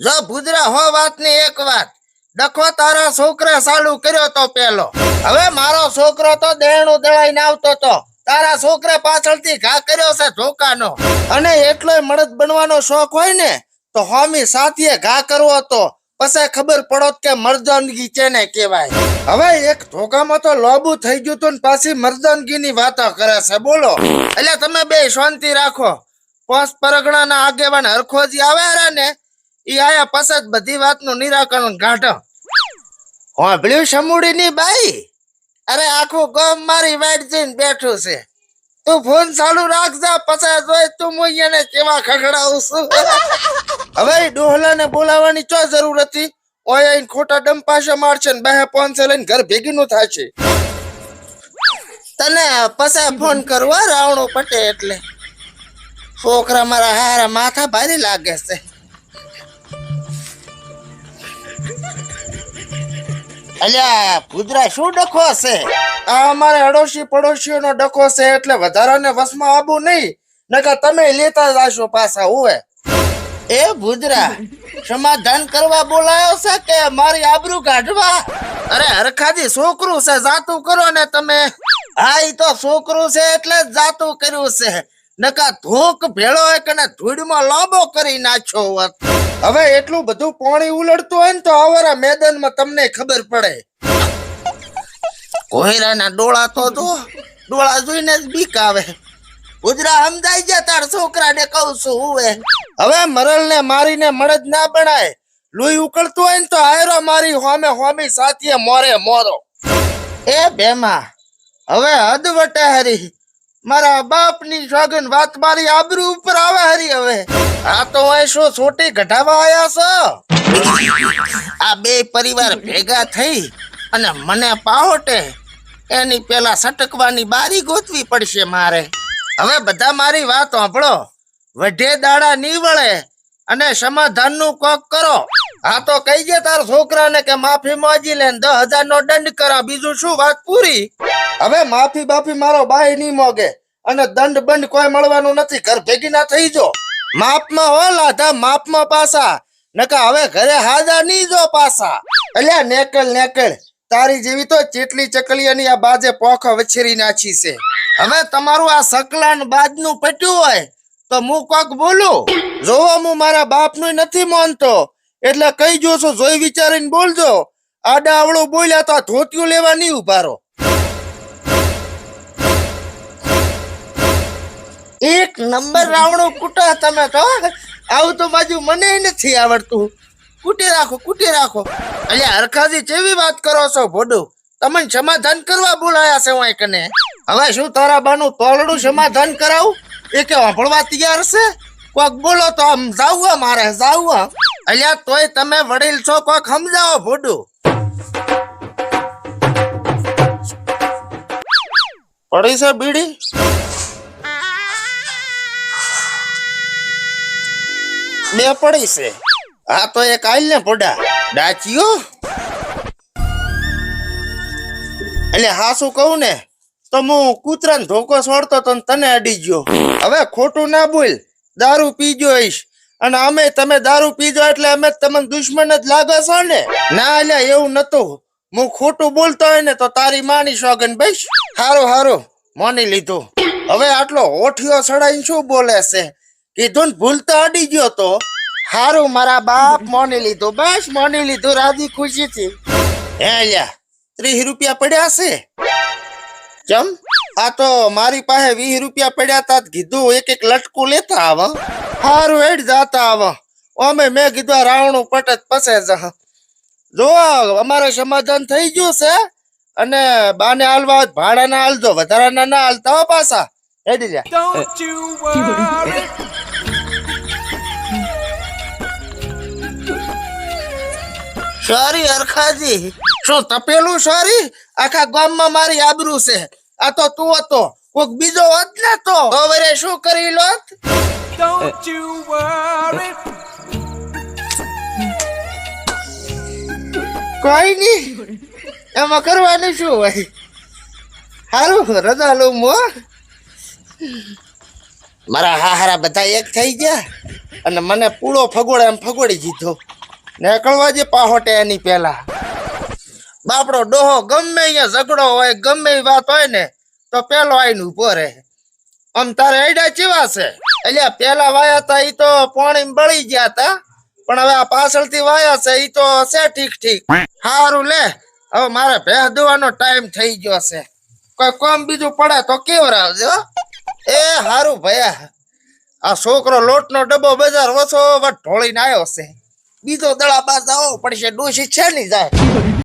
જો ભુજરા હો વાતની એક વાત. ડખો તારા છોકરા ચાલુ કર્યો તો પેલો. હવે મારો છોકરો તો દેણું દળાઈને આવતો તો. તારા છોકરા પાછળથી ઘા કર્યો છે ધોકાનો. અને એટલોય મળદ બનવાનો શોખ હોય ને, તો હોમી સાથીએ ઘા કરવો તો પછી ખબર પડોત કે મર્દનગી છે ને કહેવાય. હવે એક ધોકામાં તો લોબુ થઈ ગયું તું ને પાછી મર્દાનગીની વાતો કરે છે. બોલો. એટલે તમે બે શાંતિ રાખો. પોસ પરગણાના આગેવાન હરખોજી આવે ને ઈ આયા પછી બધી બધી વાતનું નિરાકરણ કાઢો. હોંભળ્યું સમુડી ની બાઈ? અરે આખું ગામ મારી વાઈટ જઈને બેઠું છે. તું ફોન ચાલુ રાખજા પછી જોઈ તું એને કેવા ખખડાવું છું. હવે ડોહલા ને બોલાવવાની ચો જરૂર હતી? ઓય આઈને ખોટા ડમ પાસે મારશે ને બે પોનસે લઈને ઘર ભેગી નું થશે તને પછી ફોન કરવો રાવણો પટે એટલે. છોકરા મારા હારા માથા ભારી લાગે છે. અલ્યા, કુદરા શું ડખો છે આ અમારે અડોશી પડોશીઓનો ડખો છે એટલે વધારાને વસમાં આવું નહીં. નકર તમે લેતા જાશો પાછા હોય એ ભુદરા, સમાધાન કરવા બોલાયો છે કે મારી આબરૂ કાઢવા? અરે, હરખાજી, છોકરું છે, જાતું કરો ને તમે. હા, ઈ તો છોકરું છે એટલે જાતું કર્યું છે. નકા ધોક ભેળો હોય કે ધૂળમાં લાંબો કરી નાખ્યો હોત. હવે એટલું બધું પાણી ઉલડતું હોય ને તો આવરા મેદાનમાં તમને ખબર પડે. કોયરાના ડોળા તો જો, ડોળા જોઈને જ બીક આવે. ઉજરા સમજાઈ ગયા તાર છોકરાને કહું છું હુંવે. હવે મરલને મારીને મળદ ના બનાય. લોહી ઉકળતું હોય ને તો આયરો મારી હોમે હોમી સાથીએ મોરે મોરો. એ બેમા, હવે હદ વટે હરી. મારા બાપની સોગન વાત મારી આબરૂ ઉપર આવે હરી હવે. આ તો હોય શું છોટી ઘટાવા આયા છો? આ બે પરિવાર ભેગા થઈ અને મને પાહોટે એની પેલા સટકવાની બારી ગોતવી પડશે મારે. હવે બધા મારી વાત સાંભળો. વઢે દાડા ની વળે અને સમાધાનનું કોક કરો. આ તો કહી દે તાર છોકરાને કે માફી માંગી લે દસ હજાર નો દંડ કરા. બીજું શું વાત પૂરી? હવે માફી બાફી મારો બાઈ નહીં મોગે અને દંડ બંડ કોઈ મળવાનું નથી. ઘર ભેગી ના થઈ જો. માપમાં હો લાધા, માપમાં પાસા. નકા હવે ઘરે હાજા નહીં જો પાસા. અલ્યા, નેકળ નેકળ. તારી જેવી તો ચેટલી ચકલિયાની આ બાજે પોખ વછેરી નાખી છે. હવે તમારું આ સકલાન બાજનું પટ્યું હોય તો હું કોક બોલું? જોવો, હું મારા બાપનું નથી માનતો. એટલે કઈ જોશો, જોઈ વિચારીને બોલજો. આડા આવડો બોલ્યા તો આ ધોતિયું લેવા નહીં ઉભારો. એક નંબર રાવણો કૂટા તમે તો આવું તો બાજુ મને નથી આવડતું. કૂટી રાખો કૂટી રાખો. અલ્યા, હરખાજી, જેવી વાત કરો છો, ભોડું? તમને સમાધાન કરવા બોલાયા છે હું કને હવે શું તારા બાનું તોલડું સમાધાન કરાવું? એ કે વાપરવા તૈયાર છે? કોક બોલો તો આમ જાવું મારે જાવું અલ્યા તોય તમે વડીલ છો, કોક સમજાવો ભોડું. પડી છે બીડી? બે પડી છે. આ તો એક આઈલ ને પોડા ડાચીઓ? એટલે હા, શું કહું ને? તો હું કૂતરાને ધોકો છોડતો તો તને અડી ગયો. હવે ખોટું ના બોલ. દારૂ પીજો હઈશ અને અમે તમે દારૂ પીજો એટલે અમે તમને દુશ્મન જ લાગે છો ને? ના, અલ્યા, એવું નતું હું ખોટું બોલતો હોય ને તો તારી માની સોગન ભાઈ હારો, હારું, માની લીધું. હવે આટલો હોઠિયો સડાઈને શું બોલે છે? કીધું ને ભૂલતા અડી ગયો તો. હારું, મારા બાપ માની લીધું. બસ, માની લીધું, રાજી ખુશીથી હે, અલ્યા, ત્રીસ રૂપિયા પડ્યા છે? ચમ? આ તો મારી પાસે વીસ રૂપિયા પડ્યા તા, કીધું એક એક લટકું લેતા આવ હારું હેડ જાતા આવા. અમે મેં કીધું રાવણું પટત પસે જ જો અમારે સમાધાન થઈ ગયું છે અને બાને હાલવા ભાડા ના ભાડાના હાલજો વધારાના ના હાલતા હો પાછા. હેડી worry. સોરી અરખાજી. શું તપેલું સોરી? આખા ગામમાં મારી આબરૂ છે. આ તો તું હતો. કોક બીજો હોત ને તો. હવે શું કરી લોત? Don't you worry. કોઈ નહીં એમાં કરવાનું શું હોય? હારું, રજા લઉં મો મારા હાહારા બધા એક થઈ ગયા અને મને પૂળો ફગોડે એમ ફગોડી દીધો. નીકળવા જે પાહોટે એની પહેલા. બાપડો ડોહો ગમે અહીંયા ઝઘડો હોય, ગમે વાત હોય ને, તો પેલો આઈને ઊભો રહે. આમ તારે આઈડા ચેવા છે? એટલે પેલા વાયા તા ઈ તો પાણી બળી ગયા તા પણ હવે આ પાછળથી વાયા છે ઈ તો છે ઠીક ઠીક. સારું લે હવે મારે ભેહ દુવાનો ટાઈમ થઈ ગયો છે. કોઈ કોમ બીજું પડે તો કેવરાવજો રાવજો એ હારું ભયા આ છોકરો લોટનો ડબ્બો બજાર વસો વટ ઢોળીને આવ્યો છે. બીજો દડા બાજ આવો પડશે ડોશી છે નહીં જાય.